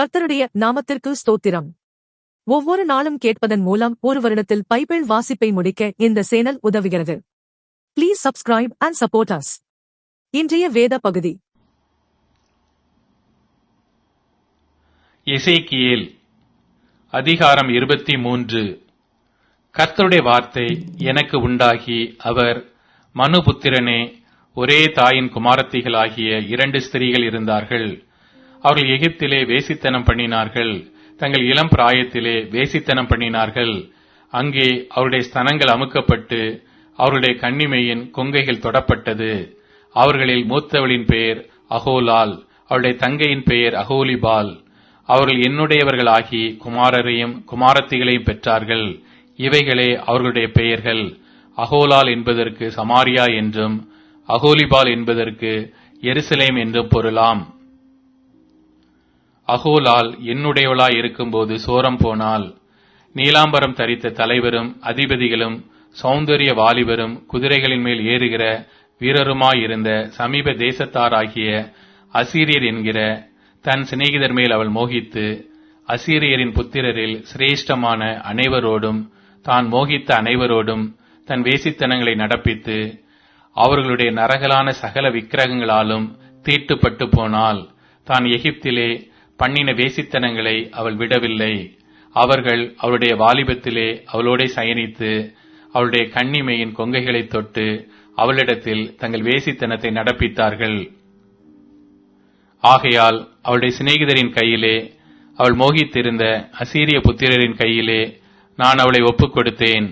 கர்த்தருடைய நாமத்திற்கு ஸ்தோத்திரம். ஒவ்வொரு நாளும் கேட்பதன் மூலம் ஒரு வருடத்தில் பைபிள் வாசிப்பை முடிக்க இந்த சேனல் உதவுகிறது. Please subscribe and support us இன்றைய வேத பகுதி. எசேக்கியேல் அதிகாரம் இருபத்தி மூன்று. கர்த்தருடைய வார்த்தை எனக்கு உண்டாகி அவர் மனுபுத்திரனே ஒரே தாயின் குமாரத்திகளாகிய இரண்டு ஸ்திரீகள் இருந்தார்கள். அவர்கள் எகிப்திலே வேசித்தனம் பண்ணினார்கள். தங்கள் இளம் பிராயத்திலே வேசித்தனம் பண்ணினார்கள். அங்கே அவருடைய ஸ்தனங்கள் அமுக்கப்பட்டு அவருடைய கண்ணிமையின் கொங்கைகள் தொடப்பட்டது. அவர்களில் மூத்தவளின் பெயர் அகோலால் அவருடைய தங்கையின் பெயர் அகோலிபால். அவர்கள் என்னுடையவர்களாகி குமாரரையும் குமாரத்திகளையும் பெற்றார்கள். இவைகளே அவர்களுடைய பெயர்கள். அகோலால் என்பதற்கு சமாரியா என்றும் அகோலிபால் என்பதற்கு எருசலேம் என்றும் பொருளாம். அகோலால் என்னுடையவளாய் இருக்கும்போது சோரம் போனாள் நீலாம்பரம் தரித்த தலைவரும் அதிபதிகளும் சௌந்தரிய வாலிபரும் குதிரைகளின் மேல் ஏறுகிற வீரருமாயிருந்த சமீப தேசத்தாராகிய அசீரியர் என்கிற தன் சிநேகிதர் மேல் அவள் மோகித்து அசீரியரின் புத்திரரில் சிரேஷ்டமான அனைவரோடும் தான் மோகித்த அனைவரோடும் தன் வேசித்தனங்களை நடப்பித்து அவர்களுடைய நரகலான சகல விக்கிரகங்களாலும் தீட்டுப்பட்டு போனால் தான் எகிப்திலே பண்ணின வேசித்தனங்களை அவள் விடவில்லை. அவர்கள் அவளுடைய வாலிபத்திலே அவளோட சயனித்து அவளுடைய கண்ணிமையின் கொங்கைகளை தொட்டு அவளிடத்தில் தங்கள் வேசித்தனத்தை நடப்பித்தார்கள். ஆகையால் அவளுடைய சிநேகிதரின் கையிலே அவள் மோகித்திருந்த அசீரிய புத்திரரின் கையிலே நான் அவளை ஒப்புக் கொடுத்தேன்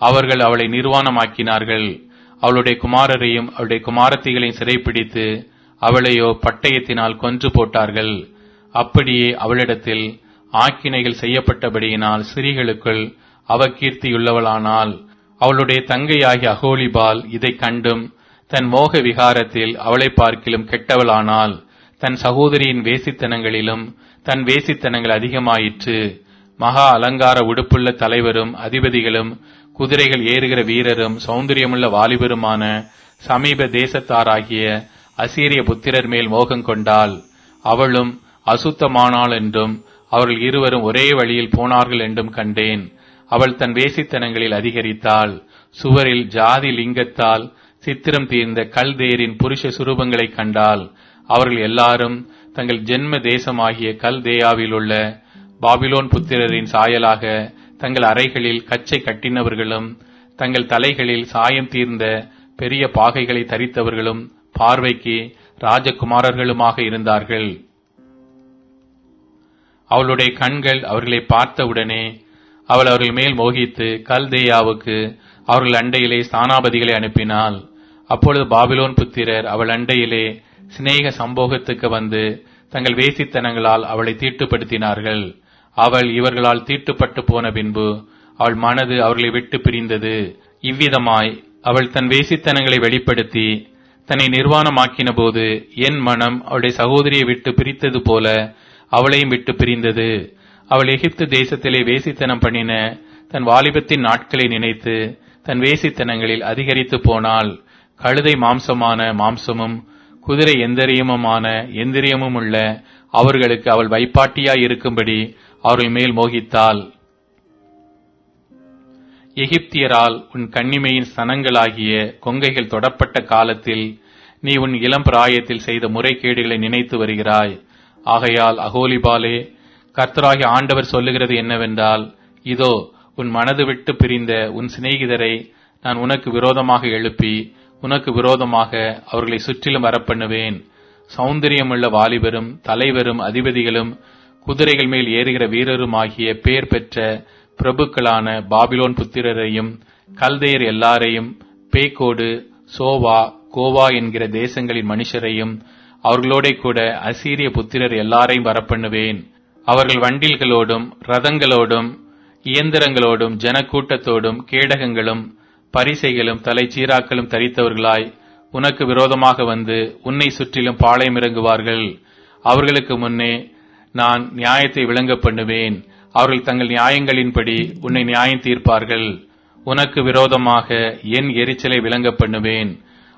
அவர்கள் அவளை நிர்வாணமாக்கினார்கள். அவளுடைய குமாரரையும் அவளுடைய குமாரத்திகளையும் சிறைப்பிடித்து அவளையோ பட்டயத்தினால் கொன்று போட்டார்கள். அப்படியே அவளிடத்தில் ஆக்கினைகள் செய்யப்பட்டபடியினால் சிறிகளுக்குள் அவ கீர்த்தியுள்ளவளானால் அவளுடைய தங்கையாகிய அகோலிபால் இதை கண்டும் தன் மோக விகாரத்தில் அவளை பார்க்கிலும் கெட்டவளானால் தன் சகோதரியின் வேசித்தனங்களிலும் தன் வேசித்தனங்கள் அதிகமாயிற்று. மகா அலங்கார உடுப்புள்ள தலைவரும் அதிபதிகளும் குதிரைகள் ஏறுகிற வீரரும் சௌந்தரியமுள்ள வாலிபருமான சமீப தேசத்தாராகிய அசீரிய புத்திரர் மேல் மோகம் கொண்டாள். அவளும் அசுத்தமானாள் என்றும் அவர்கள் இருவரும் ஒரே வழியில் போனார்கள் என்றும் கண்டேன். அவள் தன் வேசித்தனங்களில் அதிகரித்தாள். சுவரில் ஜாதி லிங்கத்தால் சித்திரம் தீர்ந்த கல்தேரின் புருஷ சுரூபங்களை கண்டாள். அவர்கள் எல்லாரும் தங்கள் ஜென்ம தேசமாகிய கல்தேயாவில் உள்ள பாபிலோன் புத்திரரின் சாயலாக தங்கள் அறைகளில் கச்சை கட்டினவர்களும் தங்கள் தலைகளில் சாயம் தீர்ந்த பெரிய பாகைகளை தரித்தவர்களும் பார்வைக்கு ராஜகுமாரர்களுமாக இருந்தார்கள். அவளுடைய கண்கள் அவர்களை பார்த்தவுடனே அவள் அவர்கள் மேல் மோகித்து கல்தேயாவுக்கு அவர்கள் அண்டையிலே ஸ்தானாபதிகளை அனுப்பினாள். அப்பொழுது பாபிலோன் புத்திரர் அவள் அண்டையிலே சிநேக சம்போகத்துக்கு வந்து தங்கள் வேசித்தனங்களால் அவளை தீட்டுப்படுத்தினார்கள். அவள் இவர்களால் தீட்டுப்பட்டு போன பின்பு அவள் மனது அவர்களை விட்டு பிரிந்தது. இவ்விதமாய் அவள் தன் வேசித்தனங்களை வெளிப்படுத்தி தன்னை நிர்வாணமாக்கின போது என் மனம் அவளுடைய சகோதரியை விட்டு பிரித்தது போல அவளையும் விட்டு பிரிந்தது. அவள் எகிப்து தேசத்திலே வேசித்தனம் பண்ணின தன் வாலிபத்தின் நாட்களை நினைத்து தன் வேசித்தனங்களில் அதிகரித்து போனாள். கழுதை மாம்சமான மாம்சமும் குதிரை எந்திரியமுமான எந்திரியமும் உள்ள அவர்களுக்கு அவள் வைப்பாட்டியாய் இருக்கும்படி அவர்கள் மேல் மோகித்தாள். எகிப்தியரால் உன் கண்ணிமையின் சனங்களாகிய கொங்கைகள் தொடப்பட்ட காலத்தில் நீ உன் இளம் பிராயத்தில் செய்த முறைகேடுகளை நினைத்து வருகிறாய். ஆகையால் அகோலிபாலே கர்த்தராகி ஆண்டவர் சொல்லுகிறது என்னவென்றால் இதோ உன் மனது விட்டு பிரிந்த உன் சிநேகிதரை நான் உனக்கு விரோதமாக எழுப்பி உனக்கு விரோதமாக அவர்களை சுற்றிலும் வரப்பண்ணுவேன். சௌந்தரியமுள்ள வாலிபரும் தலைவரும் அதிபதிகளும் குதிரைகள் மேல் ஏறுகிற வீரரும் ஆகிய பேர் பெற்ற பிரபுக்களான பாபிலோன் புத்திரரையும் கல்தையர் எல்லாரையும் பேக்கோடு சோவா கோவா என்கிற தேசங்களின் மனுஷரையும் அவர்களோட கூட அசீரிய புத்திரர் எல்லாரையும் வரப்பண்ணுவேன். அவர்கள் வண்டில்களோடும் ரதங்களோடும் இயந்திரங்களோடும் ஜனக்கூட்டத்தோடும் கேடகங்களும் பரிசைகளும் தலைச்சீராக்களும் தரித்தவர்களாய் உனக்கு விரோதமாக வந்து உன்னை சுற்றிலும் பாளையம் இறங்குவார்கள். அவர்களுக்கு முன்னே நான் நியாயத்தை விளங்க பண்ணுவேன். அவர்கள் தங்கள் நியாயங்களின்படி உன்னை நியாயம் தீர்ப்பார்கள். உனக்கு விரோதமாக என் எரிச்சலை விளங்க பண்ணுவேன்.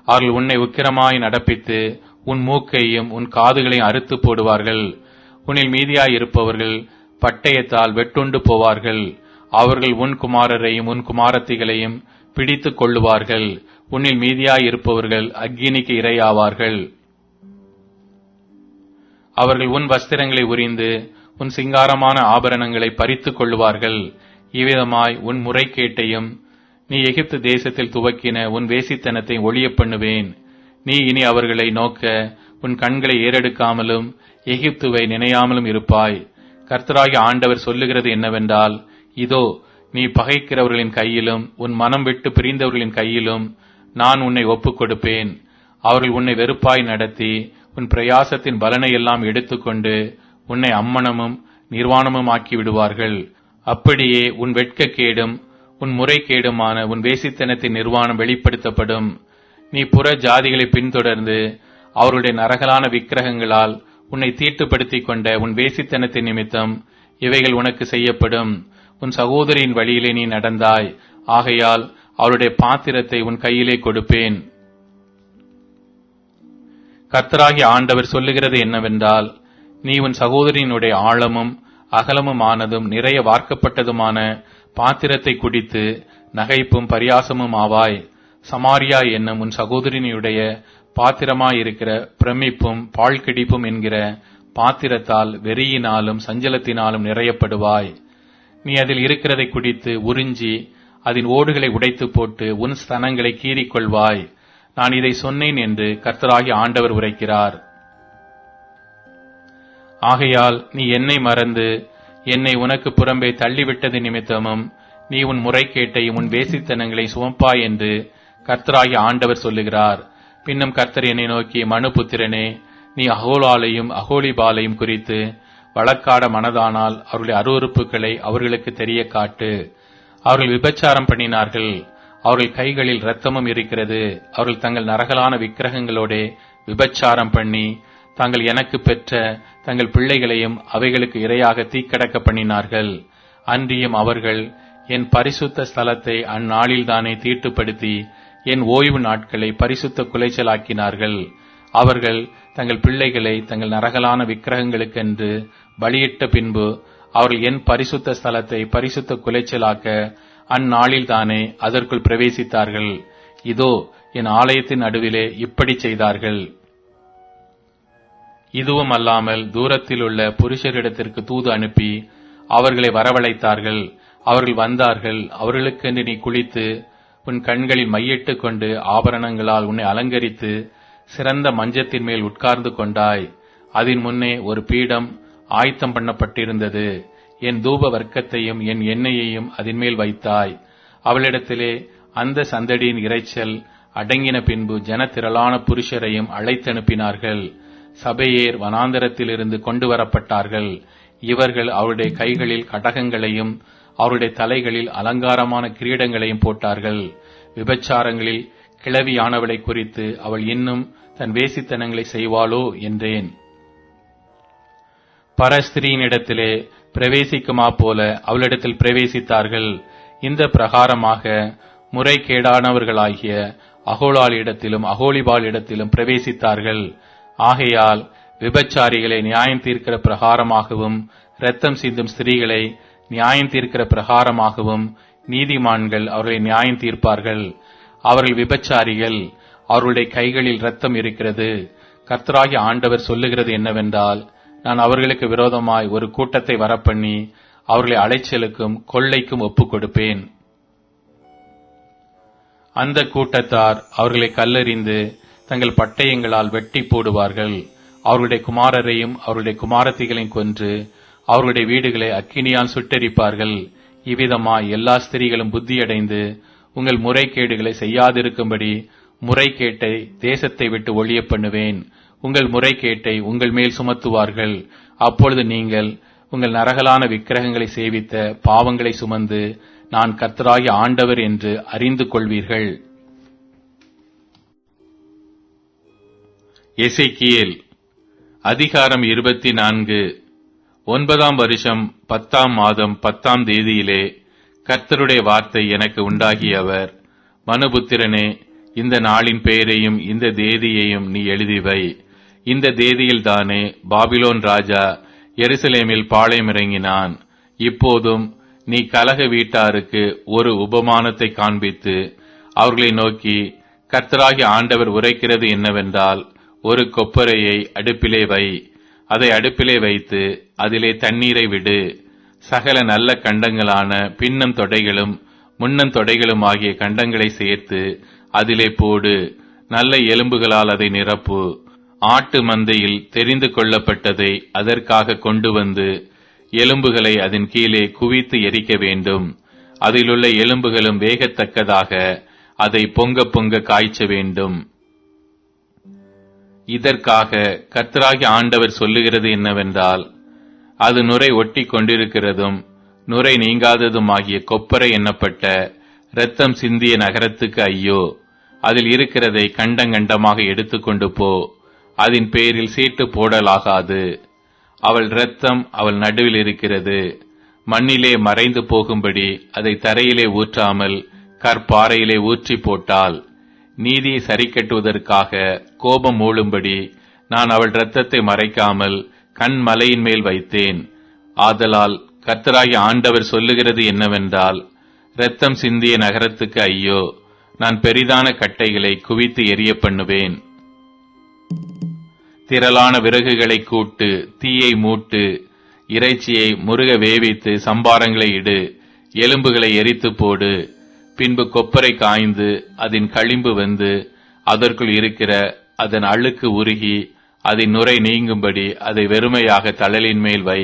அவர்கள் உன்னை உக்கிரமாய் நடப்பித்து உன் மூக்கையும் உன் காதுகளையும் அறுத்து போடுவார்கள். உன்னில் மீதியாயிருப்பவர்கள் பட்டயத்தால் வெட்டுண்டு போவார்கள். அவர்கள் உன் குமாரரையும் உன் குமாரத்திகளையும் பிடித்துக் கொள்ளுவார்கள். உன்னில் மீதியாயிருப்பவர்கள் அக்கினிக்கு இரையாவார்கள். அவர்கள் உன் வஸ்திரங்களை உரிந்து உன் சிங்காரமான ஆபரணங்களை பறித்துக் கொள்ளுவார்கள். இவ்விதமாய் உன் முறைகேட்டையும் நீ எகிப்து தேசத்தில் துவக்கின உன் வேசித்தனத்தை ஒளிய பண்ணுவேன். நீ இனி அவர்களை நோக்க உன் கண்களை ஏறெடுக்காமலும் எகிப்துவை நினையாமலும் இருப்பாய். கர்த்தராகி ஆண்டவர் சொல்லுகிறது என்னவென்றால் இதோ நீ பகைக்கிறவர்களின் கையிலும் உன் மனம் விட்டு பிரிந்தவர்களின் கையிலும் நான் உன்னை ஒப்புக் கொடுப்பேன் அவர்கள் உன்னை வெறுப்பாய் நடத்தி உன் பிரயாசத்தின் பலனை எல்லாம் எடுத்துக்கொண்டு உன்னை அம்மனமும் நிர்வாணமும் ஆக்கி விடுவார்கள். அப்படியே உன் வெட்கக்கேடும் உன் முறைகேடுமான உன் வேசித்தனத்தின் நிர்வாணம் வெளிப்படுத்தப்படும். நீ புற ஜாதிகளை பின்தொடர்ந்து அவருடைய நரகலான விக்கிரகங்களால் உன்னை தீட்டுப்படுத்திக் கொண்ட உன் வேசித்தனத்தின் நிமித்தம் இவைகள் உனக்கு செய்யப்படும். உன் சகோதரியின் வழியிலே நீ நடந்தாய். ஆகையால் அவருடைய பாத்திரத்தை உன் கையிலே கொடுப்பேன். கர்த்தராகி ஆண்டவர் சொல்லுகிறது என்னவென்றால் நீ உன் சகோதரியினுடைய ஆழமும் அகலமுமானதும் நிறைய வார்க்கப்பட்டதுமான பாத்திரத்தை குடித்து நகைப்பும் பரியாசமும் ஆவாய். சமாரியா என்னும் உன் சகோதரினுடைய பாத்திரமாயிருக்கிற பிரமிப்பும் பாழ்கிடிப்பும் என்கிற பாத்திரத்தால் வெறியினாலும் சஞ்சலத்தினாலும் நிறையப்படுவாய். நீ அதில் இருக்கிறதை குடித்து உறிஞ்சி அதன் ஓடுகளை உடைத்து போட்டு உன் ஸ்தனங்களை கீறிக்கொள்வாய். நான் இதை சொன்னேன் என்று கர்த்தராகி ஆண்டவர் உரைக்கிறார். ஆகையால் நீ என்னை மறந்து என்னை உனக்கு புறம்பே தள்ளிவிட்டது நிமித்தமும் நீ உன் முறைகேட்டையும் உன் வேசித்தனங்களை சுமப்பாய் என்று கர்த்தராகி ஆண்டவர் சொல்லுகிறார். பின்னும் கர்த்தர் என்னை நோக்கி மனுபுத்திரனே நீ அகோலாலையும் அகோலிபாலையும் குறித்து வழக்காட மனதானால் அவருடைய அருவறுப்புகளை அவர்களுக்கு தெரிய காட்டு அவர்கள் விபச்சாரம் பண்ணினார்கள். அவர்கள் கைகளில் இரத்தமும் இருக்கிறது. அவர்கள் தங்கள் நரகலான விக்கிரகங்களோடே விபச்சாரம் பண்ணி தாங்கள் எனக்கு பெற்ற தங்கள் பிள்ளைகளையும் அவைகளுக்கு இரையாக தீக்கடக்க பண்ணினார்கள். அன்றியும் அவர்கள் என் பரிசுத்த ஸ்தலத்தை அந்நாளில்தானே தீட்டுப்படுத்தி என் ஓய்வு நாட்களை பரிசுத்த குலைச்சலாக்கினார்கள். அவர்கள் தங்கள் பிள்ளைகளை தங்கள் நரகலான விக்கிரகங்களுக்கென்று பலியிட்ட பின்பு அவர்கள் என் பரிசுத்த ஸ்தலத்தை பரிசுத்த குலைச்சலாக்க அந்நாளில்தானே அதற்குள் பிரவேசித்தார்கள். இதோ என் ஆலயத்தின் நடுவிலே இப்படி செய்தார்கள். இதுவும் அல்லாமல் தூரத்தில் உள்ள புருஷரிடத்திற்கு தூது அனுப்பி அவர்களை வரவழைத்தார்கள். அவர்கள் வந்தார்கள். அவர்களுக்கென்று நீ குளித்து உன் கண்களில் மையிட்டுக் கொண்டு ஆபரணங்களால் உன்னை அலங்கரித்து சிறந்த மஞ்சத்தின் மேல் உட்கார்ந்து கொண்டாய். அதன் முன்னே ஒரு பீடம் ஆயத்தம் பண்ணப்பட்டிருந்தது. என் தூப வர்க்கத்தையும் என் எண்ணெயையும் அதன் மேல் வைத்தாய். அவளிடத்திலே அந்த சந்தடியின் இரைச்சல் அடங்கின பின்பு ஜனத்திரளான புருஷரையும் அழைத்தனுப்பினார்கள். சபையேர் வனாந்தரத்திலிருந்து கொண்டு வரப்பட்டார்கள் இவர்கள் அவருடைய கைகளில் கடகங்களையும் அவருடைய தலைகளில் அலங்காரமான கிரீடங்களையும் போட்டார்கள். விபச்சாரங்களில் கிளவியானவளை குறித்து அவள் இன்னும் தன் வேசித்தனங்களை செய்வாளோ என்றேன். பரஸ்திரியினிடத்திலே பிரவேசிக்குமா போல அவளிடத்தில் பிரவேசித்தார்கள். இந்த பிரகாரமாக முறைகேடானவர்களாகிய அகோலாளிடத்திலும் அகோலிபாலிடத்திலும் பிரவேசித்தார்கள். ஆகையால் விபச்சாரிகளை நியாயம் தீர்க்கிற பிரகாரமாகவும் ரத்தம் சிந்தும் ஸ்திரீகளை நியாயம் தீர்க்கிற பிரகாரமாகவும் நீதிமான்கள் அவர்களை நியாயம் தீர்ப்பார்கள். அவர்கள் விபச்சாரிகள் அவர்களுடைய கைகளில் ரத்தம் இருக்கிறது. கர்த்தராகி ஆண்டவர் சொல்லுகிறது என்னவென்றால் நான் அவர்களுக்கு விரோதமாய் ஒரு கூட்டத்தை வரப்பண்ணி அவர்களை அலைச்சலுக்கும் கொள்ளைக்கும் ஒப்புக் கொடுப்பேன். அந்த கூட்டத்தார் அவர்களை கல்லறிந்து தங்கள் பட்டயங்களால் வெட்டி போடுவார்கள். அவர்களுடைய குமாரரையும் அவருடைய குமாரத்திகளையும் கொன்று அவர்களுடைய வீடுகளை அக்கினியால் சுட்டெரிப்பார்கள். இவ்விதமாய் எல்லா ஸ்திரீகளும் புத்தியடைந்து உங்கள் முறைகேடுகளை செய்யாதிருக்கும்படி முறைகேட்டை தேசத்தை விட்டு ஒழிய பண்ணுவேன். உங்கள் முறைகேட்டை உங்கள் மேல் சுமத்துவார்கள். அப்பொழுது நீங்கள் உங்கள் நரகலான விக்கிரகங்களை சேவித்த பாவங்களை சுமந்து நான் கர்த்தராகி ஆண்டவர் என்று அறிந்து கொள்வீர்கள். எசைக்கியல் அதிகாரம் இருபத்தி நான்கு. ஒன்பதாம் வருஷம் பத்தாம் மாதம் பத்தாம் தேதியிலே கர்த்தருடைய வார்த்தை எனக்கு உண்டாகியவர். மனுபுத்திரனே இந்த நாளின் பெயரையும் இந்த தேதியையும் நீ எழுதி வை இந்த தேதியில்தானே பாபிலோன் ராஜா எருசலேமில் பாளையமிறங்கினான். இப்போதும் நீ கலக வீட்டாருக்கு ஒரு உபமானத்தை காண்பித்து அவர்களை நோக்கி கர்த்தராகி ஆண்டவர் உரைக்கிறது என்னவென்றால் ஒரு கொப்பரையை அடுப்பிலே வை. அதை அடுப்பிலே வைத்து அதிலே தண்ணீரை விடு. சகல நல்ல கண்டங்களான பின்னம் தொடைகளும் முன்னம் தொடைகளும் ஆகிய கண்டங்களை சேர்த்து அதிலே போடு. நல்ல எலும்புகளால் அதை நிரப்பு. ஆட்டு மந்தையில் தெரிந்து கொள்ளப்பட்டதை அதற்காக கொண்டு வந்து எலும்புகளை அதன் கீழே குவித்து எரிக்க வேண்டும். அதிலுள்ள எலும்புகளும் வேகத்தக்கதாக அதை பொங்க பொங்க காய்ச்ச வேண்டும். இதற்காக கர்த்தராகி ஆண்டவர் சொல்லுகிறது என்னவென்றால் அது நுரை ஒட்டி கொண்டிருக்கிறதும் நுரை நீங்காததுமாகிய கொப்பரை எண்ணப்பட்ட இரத்தம் சிந்திய நகரத்துக்கு ஐயோ அதில் இருக்கிறதை கண்டங்கண்டமாக எடுத்துக்கொண்டு போ அதன் பேரில் சீட்டு போடலாகாது. அவள் இரத்தம் அவள் நடுவில் இருக்கிறது மண்ணிலே மறைந்து போகும்படி அதை தரையிலே ஊற்றாமல் கற்பாறையிலே ஊற்றி போட்டாள் நீதியை சரிக்கட்டுவதற்காக கோபம் மூழும்படி நான் அவள் இரத்தத்தை மறைக்காமல் கண் மலையின் மேல் வைத்தேன். ஆதலால் கர்த்தராகி ஆண்டவர் சொல்லுகிறது என்னவென்றால் இரத்தம் சிந்திய நகரத்துக்கு ஐயோ நான் பெரிதான கட்டைகளை குவித்து எரிய பண்ணுவேன். திரளான விறகுகளை கூட்டு தீயை மூட்டு இறைச்சியை முருக வேவித்து சம்பாரங்களை இடு எலும்புகளை எரித்து போடு பின்பு கொப்பரை காய்ந்து அதன் களிம்பு வந்து அதற்குள் இருக்கிற அதன் அழுக்கு உருகி அதன் நுரை நீங்கும்படி அதை வெறுமையாக தழலின் மேல் வை.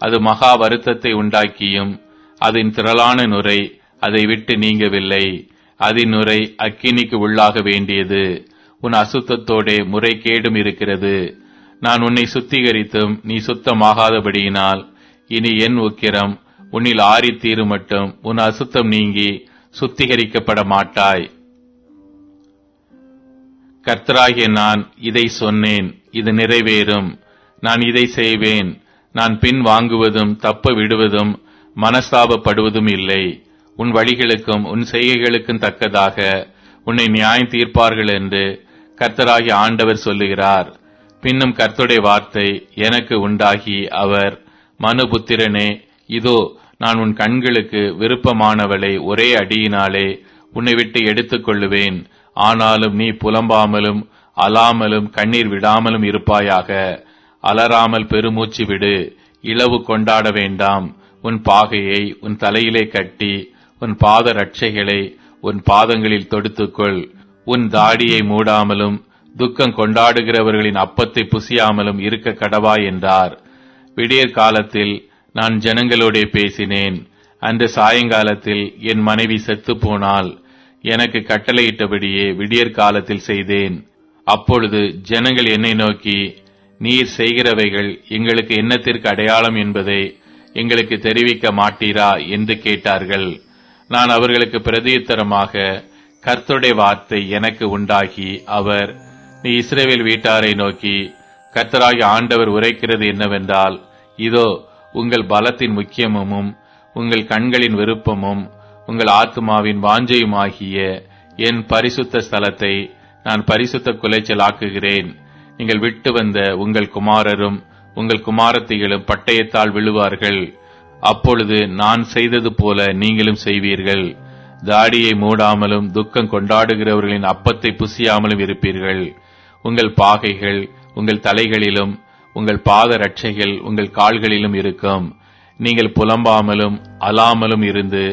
அது மகா வருத்தத்தை உண்டாக்கியும் அதன் திரளான நுரை அதை விட்டு நீங்கவில்லை. அதன் நுரை அக்கினிக்கு உள்ளாக வேண்டியது. உன் அசுத்தத்தோடே முறைகேடும் இருக்கிறது. நான் உன்னை சுத்திகரித்தும் நீ சுத்தமாகாதபடியினால் இனி என் உக்கிரம் உன்னில் ஆறித்தீரு மட்டும் உன் அசுத்தம் நீங்கி சுத்திகரிக்கப்பட மாட்டாய் கர்த்தராகிய நான் இதை சொன்னேன் இது நிறைவேறும். நான் இதை செய்வேன். நான் பின் வாங்குவதும் தப்ப விடுவதும் மனஸ்தாபப்படுவதும் இல்லை. உன் வழிகளுக்கும் உன் செய்கைகளுக்கும் தக்கதாக உன்னை நியாயம் தீர்ப்பார்கள் என்று கர்த்தராகிய ஆண்டவர் சொல்லுகிறார். பின்னும் கர்த்தருடைய வார்த்தை எனக்கு உண்டாகி அவர் மனுபுத்திரனே இதோ நான் உன் கண்களுக்கு விருப்பமானவளை ஒரே அடியினாலே உன்னை விட்டு எடுத்துக்கொள்ளுவேன் ஆனாலும் நீ புலம்பாமலும் அலாமலும் கண்ணீர் விடாமலும் இருப்பாயாக. அலறாமல் பெருமூச்சு விடு. இளவு கொண்டாட வேண்டாம். உன் பாகையை உன் தலையிலே கட்டி உன் பாத ரட்சைகளை உன் பாதங்களில் தொடுத்துக்கொள். உன் தாடியை மூடாமலும் துக்கம் கொண்டாடுகிறவர்களின் அப்பத்தை புசியாமலும் இருக்க கடவாய் என்றார். விடியற் காலத்தில் நான் ஜனங்களோடே பேசினேன். அந்த சாயங்காலத்தில் என் மனைவி செத்துப்போனால் எனக்கு கட்டளையிட்டபடியே விடியற் காலத்தில் செய்தேன். அப்பொழுது ஜனங்கள் என்னை நோக்கி நீர் செய்கிறவைகள் எங்களுக்கு என்னத்திற்கு அடையாளம் என்பதை எங்களுக்கு தெரிவிக்க மாட்டீரா? என்று கேட்டார்கள். நான் அவர்களுக்கு பிரதியுத்தரமாக கர்த்தருடைய வார்த்தை எனக்கு உண்டாகி அவர் நீ இஸ்ரேவேல் வீட்டாரை நோக்கி கர்த்தராகி ஆண்டவர் உரைக்கிறது என்னவென்றால் இதோ உங்கள் பலத்தின் முக்கியமும் உங்கள் கண்களின் விருப்பமும் உங்கள் ஆத்மாவின் வாஞ்சையுமாகிய என் பரிசுத்த ஸ்தலத்தை நான் பரிசுத்த குலைச்சலாக்குகிறேன். நீங்கள் விட்டு வந்த உங்கள் குமாரரும் உங்கள் குமாரத்திகளும் பட்டயத்தால் விழுவார்கள். அப்பொழுது நான் செய்தது போல நீங்களும் செய்வீர்கள். தாடியை மூடாமலும் துக்கம் கொண்டாடுகிறவர்களின் அப்பத்தை புசியாமலும் இருப்பீர்கள். உங்கள் பாகைகள் உங்கள் தலைகளிலும் உங்கள் பாத ரட்சைகள் உங்கள் கால்களிலும் இருக்கும். நீங்கள் புலம்பாமலும் அலாமலும் இருந்து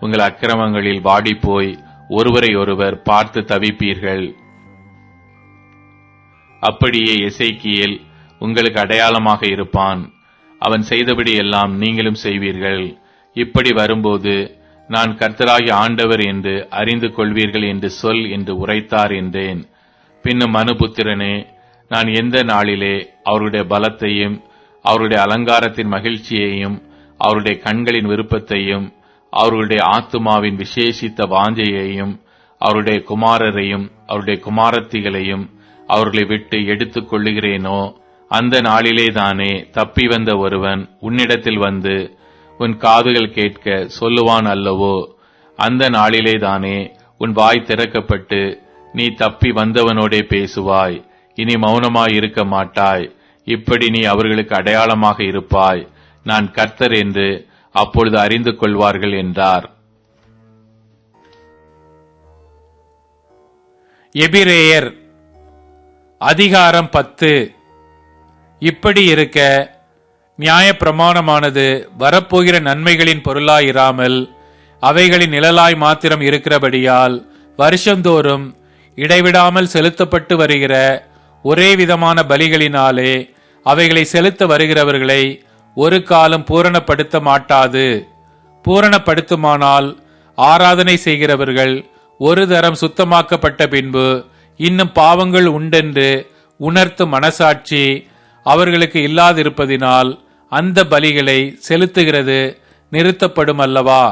உங்கள் அக்கிரமங்களில் வாடிப்போய் ஒருவரை ஒருவர் பார்த்து தவிப்பீர்கள். அப்படியே இசைக்கியல் உங்களுக்கு அடையாளமாக இருப்பான். அவன் செய்தபடி எல்லாம் நீங்களும் செய்வீர்கள். இப்படி வரும்போது நான் கர்த்தராகி ஆண்டவர் என்று அறிந்து கொள்வீர்கள் என்று சொல் என்று உரைத்தார் என்றேன். பின்னும் மனுபுத்திரனே நான் எந்த நாளிலே அவருடைய பலத்தையும் அவருடைய அலங்காரத்தின் மகிழ்ச்சியையும் அவருடைய கண்களின் விருப்பத்தையும் அவருடைய ஆத்துமாவின் விசேஷித்த வாஞ்சையையும் அவருடைய குமாரரையும் அவருடைய குமாரத்திகளையும் அவர்களை விட்டு எடுத்துக் கொள்ளுகிறேனோ அந்த நாளிலேதானே தப்பி வந்த ஒருவன் உன்னிடத்தில் வந்து உன் காதுகள் கேட்க சொல்லுவான் அல்லவோ அந்த நாளிலேதானே உன் வாய் திறக்கப்பட்டு நீ தப்பி வந்தவனோடே பேசுவாய். இனி மௌனமாய் இருக்க மாட்டாய். இப்படி நீ அவர்களுக்கு அடையாளமாக இருப்பாய். நான் கர்த்தர் என்று அப்பொழுது அறிந்து கொள்வார்கள் என்றார். எபிரேயர் அதிகாரம் பத்து. இப்படி இருக்க நியாயப்பிரமாணமானது வரப்போகிற நன்மைகளின் பொருளாயிராமல் அவைகளின் நிழலாய் மாத்திரம் இருக்கிறபடியால் வருஷந்தோறும் இடைவிடாமல் செலுத்தப்பட்டு வருகிற ஒரே விதமான பலிகளினாலே அவைகளை செலுத்த வருகிறவர்களை ஒரு காலம் பூரணப்படுத்த மாட்டாது. பூரணப்படுத்துமானால் ஆராதனை செய்கிறவர்கள் ஒரு தரம் சுத்தமாக்கப்பட்ட பின்பு இன்னும் பாவங்கள் உண்டென்று உணர்த்தும் மனசாட்சி அவர்களுக்கு இல்லாதிருப்பதினால் அந்த பலிகளை செலுத்துகிறது நிறுத்தப்படும் அல்லவா?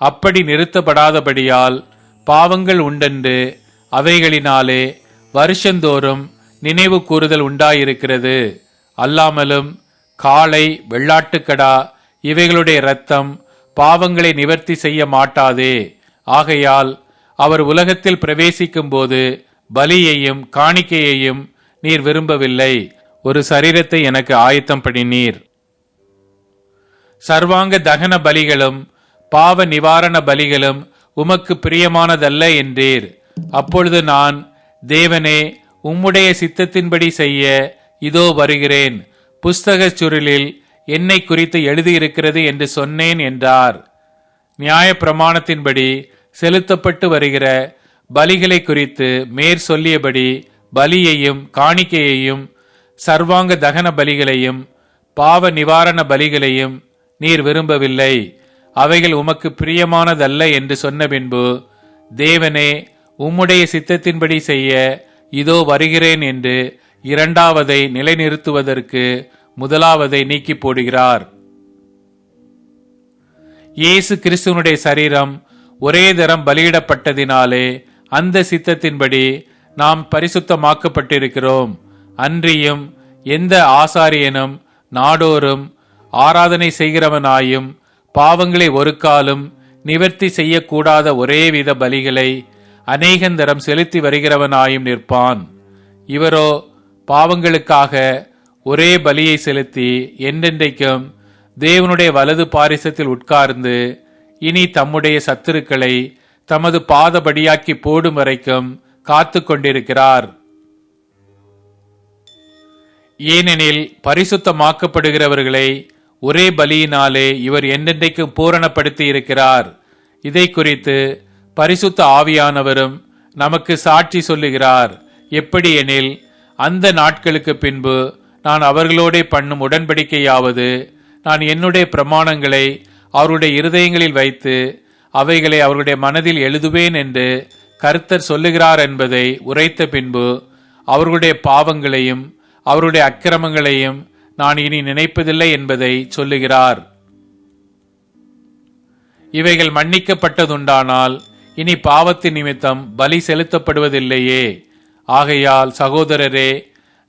அப்படி நிறுத்தப்படாதபடியால் பாவங்கள் உண்டென்று அவைகளினாலே வருஷந்தோறும் நினைவு கூறுதல் உண்டாயிருக்கிறது. அல்லாமலும் காளை வெள்ளாட்டுக்கடா இவைகளுடைய இரத்தம் பாவங்களை நிவர்த்தி செய்ய மாட்டாதே. ஆகையால் அவர் உலகத்தில் பிரவேசிக்கும் போது பலியையும் காணிக்கையையும் நீர் விரும்பவில்லை. ஒரு சரீரத்தை எனக்கு ஆயத்தம் பண்ணினீர். சர்வாங்க தகன பலிகளும் பாவ நிவாரண பலிகளும் உமக்கு பிரியமானதல்ல என்றீர். அப்பொழுது நான் தேவனே உம்முடைய சித்தத்தின்படி செய்ய இதோ வருகிறேன். புஸ்தகச் சுருளில் என்னை குறித்து எழுதியிருக்கிறது என்று சொன்னேன் என்றார். நியாய பிரமாணத்தின்படி செலுத்தப்பட்டு வருகிற பலிகளை குறித்து மேற் சொல்லியபடி பலியையும் காணிக்கையையும் சர்வாங்க தகன பலிகளையும் பாவ நிவாரண பலிகளையும் நீர் விரும்பவில்லை. அவைகள் உமக்கு பிரியமானதல்ல என்று சொன்ன பின்பு தேவனே உம்முடைய சித்தத்தின்படி செய்ய இதோ வருகிறேன் என்று இரண்டாவதை நிலைநிறுத்துவதற்கு முதலாவதை நீக்கி போடுகிறார். இயேசு கிறிஸ்துவனுடைய சரீரம் ஒரே தரம் பலியிடப்பட்டதினாலே அந்த சித்தத்தின்படி நாம் பரிசுத்தமாக்கப்பட்டிருக்கிறோம். அன்றியும் எந்த ஆசாரியனும் நாடோறும் ஆராதனை செய்கிறவனாயும் பாவங்களை ஒரு காலும் நிவர்த்தி செய்யக்கூடாத ஒரே வித பலிகளை அநேகந்தரம் செலுத்தி வருகிறவனாயும் நிற்பான். இவரோ பாவங்களுக்காக ஒரே பலியை செலுத்தி என்றென்றைக்கும் தேவனுடைய வலது பாரிசத்தில் உட்கார்ந்து இனி தம்முடைய சத்துருக்களை தமது பாதபடியாக்கி போடும் வரைக்கும் காத்து கொண்டிருக்கிறார். ஏனெனில் பரிசுத்தமாக்கப்படுகிறவர்களை ஒரே பலியினாலே இவர் என்றென்றைக்கும் பூரணப்படுத்தி இருக்கிறார். இதை குறித்து பரிசுத்த ஆவியானவரும் நமக்கு சாட்சி சொல்லுகிறார். எப்படி எனில் அந்த நாட்களுக்கு பின்பு நான் அவர்களோடே பண்ணும் உடன்படிக்கையாவது நான் என்னுடைய பிரமாணங்களை அவருடைய இருதயங்களில் வைத்து அவைகளை அவருடைய மனதில் எழுதுவேன் என்று கர்த்தர் சொல்லுகிறார் என்பதை உரைத்த பின்பு அவர்களுடைய பாவங்களையும் அவருடைய அக்கிரமங்களையும் நான் இனி நினைப்பதில்லை என்பதை சொல்லுகிறார். இவைகள் மன்னிக்கப்பட்டதுண்டானால் இனி பாவத்தின் நிமித்தம் பலி செலுத்தப்படுவதில்லையே. ஆகையால் சகோதரரே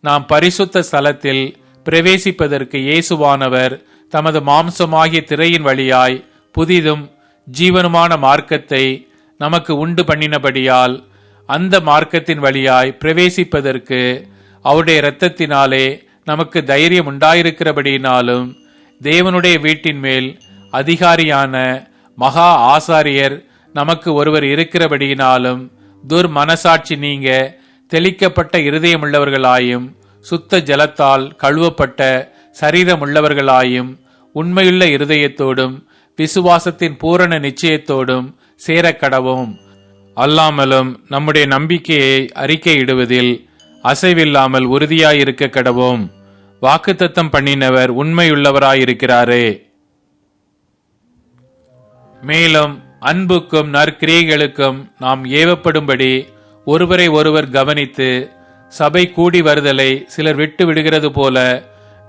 நாம் பரிசுத்த ஸ்தலத்தில் பிரவேசிப்பதற்கு இயேசுவானவர் தமது மாம்சமாகிய திரையின் வழியாய் புதிதும் ஜீவனுமான மார்க்கத்தை நமக்கு உண்டு பண்ணினபடியால் அந்த மார்க்கத்தின் வழியாய் பிரவேசிப்பதற்கு அவருடைய இரத்தத்தினாலே நமக்கு தைரியம் உண்டாயிருக்கிறபடியினாலும் தேவனுடைய வீட்டின் மேல் அதிகாரியான மகா ஆசாரியர் நமக்கு ஒருவர் இருக்கிறபடியினாலும் துர் மனசாட்சி நீங்க தெளிக்கப்பட்ட இருதயமுள்ளவர்களாயும் சுத்த ஜலத்தால் கழுவப்பட்ட சரீரமுள்ளவர்களாயும் உண்மையுள்ள இருதயத்தோடும் விசுவாசத்தின் பூரண நிச்சயத்தோடும் சேரக்கடவும். அல்லாமலும் நம்முடைய நம்பிக்கையை அறிக்கையிடுவதில் அசைவில்லாமல் உறுதியாயிருக்க கடவோம். வாக்குத்தத்தம் பண்ணினவர் உண்மையுள்ளவராயிருக்கிறாரே. மேலும் அன்புக்கும் நற்கிரியைகளுக்கும் நாம் ஏவப்படும்படி ஒருவரை ஒருவர் கவனித்து சபை கூடி வருதலை சிலர் விட்டு விடுகிறது போல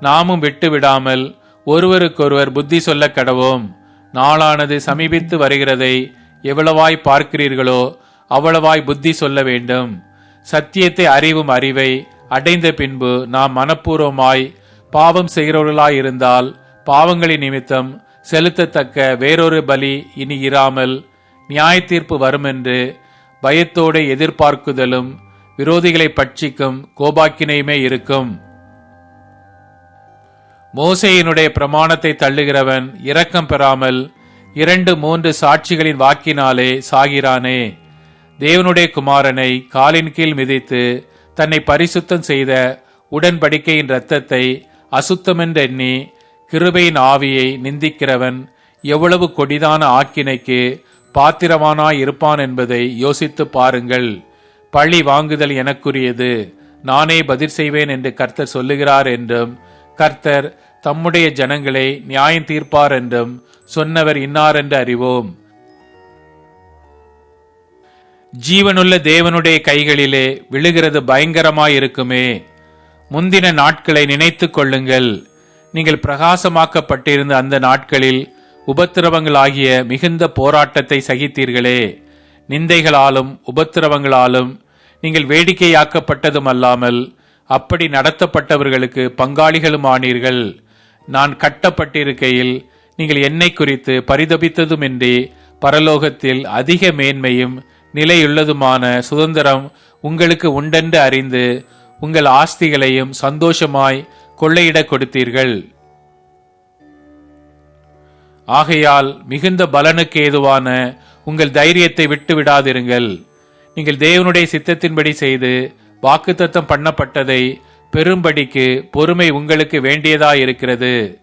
நாமும் விட்டு விடாமல் ஒருவருக்கொருவர் புத்தி சொல்ல கடவோம். நாளானது சமீபித்து வருகிறதை எவ்வளவாய் பார்க்கிறீர்களோ அவ்வளவாய் புத்தி சொல்ல வேண்டும். சத்தியத்தை அறிவும் அறிவை அடைந்த பின்பு நாம் மனப்பூர்வமாய் பாவம் செய்கிறவர்களாயிருந்தால் பாவங்களின் நிமித்தம் செலுத்தத்தக்க வேறொரு பலி இனி இராமல் நியாய தீர்ப்பு வருமென்று பயத்தோடு எதிர்பார்க்குதலும் விரோதிகளை பட்சிக்கும் கோபாக்கினையுமே இருக்கும். மோசையினுடைய பிரமாணத்தை தள்ளுகிறவன் இரக்கம் பெறாமல் இரண்டு மூன்று சாட்சிகளின் வாக்கினாலே சாகிறானே. தேவனுடைய குமாரனை காலின் கீழ் மிதித்து தன்னை பரிசுத்தம் செய்த உடன்படிக்கையின் இரத்தத்தை அசுத்தமென்றெண்ணி கிருபையின் ஆவியை நிந்திக்கிறவன் எவ்வளவு கொடிதான ஆக்கினைக்கு பாத்திரவானாய் இருப்பான் என்பதை யோசித்து பாருங்கள். பழி வாங்குதல் எனக்குரியது. நானே பதில் செய்வேன் என்று கர்த்தர் சொல்லுகிறார் என்றும் கர்த்தர் தம்முடைய ஜனங்களை நியாயம் தீர்ப்பார் என்றும் சொன்னவர் இன்னார் என்று அறிவோம். ஜீவனுள்ள தேவனுடைய கைகளிலே விழுகிறது பயங்கரமாயிருக்குமே. முந்தின நாட்களை நினைத்துக் கொள்ளுங்கள். நீங்கள் பிரகாசமாக்கப்பட்டிருந்த அந்த நாட்களில் உபத்திரவங்களாகிய மிகுந்த போராட்டத்தை சகித்தீர்களே. நிந்தைகளாலும் உபத்திரவங்களாலும் நீங்கள் வேடிக்கையாக்கப்பட்டதும் அல்லாமல் அப்படி நடத்தப்பட்டவர்களுக்கு பங்காளிகளும் ஆனீர்கள் நான் கட்டப்பட்டிருக்கையில் நீங்கள் என்னை குறித்து பரிதபித்ததுமின்றி பரலோகத்தில் அதிக மேன்மையும் நிலையுள்ளதுமான சுதந்திரம் உங்களுக்கு உண்டென்று அறிந்து உங்கள் ஆஸ்திகளையும் சந்தோஷமாய் கொள்ளையிடக் கொடுத்தீர்கள். ஆகையால் மிகுந்த பலனுக்கு ஏதுவான உங்கள் தைரியத்தை விட்டு விடாதிருங்கள். நீங்கள் தேவனுடைய சித்தத்தின்படி செய்து வாக்குத்தத்தம் பண்ணப்பட்டதை பெரும்படிக்கு பொறுமை உங்களுக்கு வேண்டியதாயிருக்கிறது.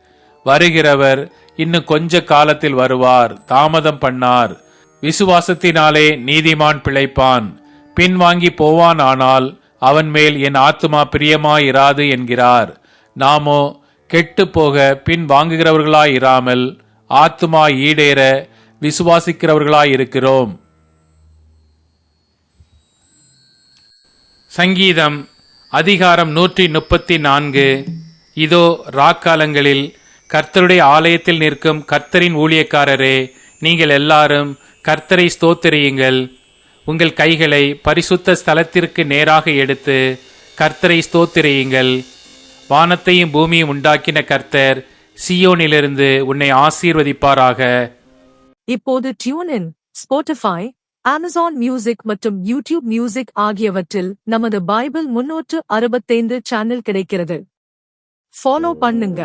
வருகிறவர் இன்னும் கொஞ்ச காலத்தில் வருவார். தாமதம் பண்ணார். விசுவாசத்தினாலே நீதிமான் பிழைப்பான். பின்வாங்கி போவான் ஆனால் அவன் மேல் என் ஆத்துமா பிரியமாயிராது என்கிறார். நாமோ கெட்டு போக பின் வாங்குகிறவர்களாயிராமல் ஆத்துமா ஈடேற விசுவாசிக்கிறவர்களாய் இருக்கிறோம் சங்கீதம் அதிகாரம் நூற்றி முப்பத்தி நான்கு. இதோ ராக்காலங்களில் கர்த்தருடைய ஆலயத்தில் நிற்கும் கர்த்தரின் ஊழியக்காரரே நீங்கள் எல்லாரும் கர்த்தரை ஸ்தோத்திரியுங்கள். உங்கள் கைகளை பரிசுத்த ஸ்தலத்திற்கு நேராக எடுத்து கர்த்தரை ஸ்தோத்திரியுங்கள். வானத்தையும் பூமியும் உண்டாக்கின கர்த்தர் சியோனிலிருந்து உன்னை ஆசீர்வதிப்பாராக. இப்போது டியூனின் ஸ்போட்டிஃபை அமேசான் மியூசிக் மற்றும் யூடியூப் மியூசிக் ஆகியவற்றில் நமது பைபிள் முன்னூற்று அறுபத்தைந்து சேனல் கிடைக்கிறது. ஃபாலோ பண்ணுங்க.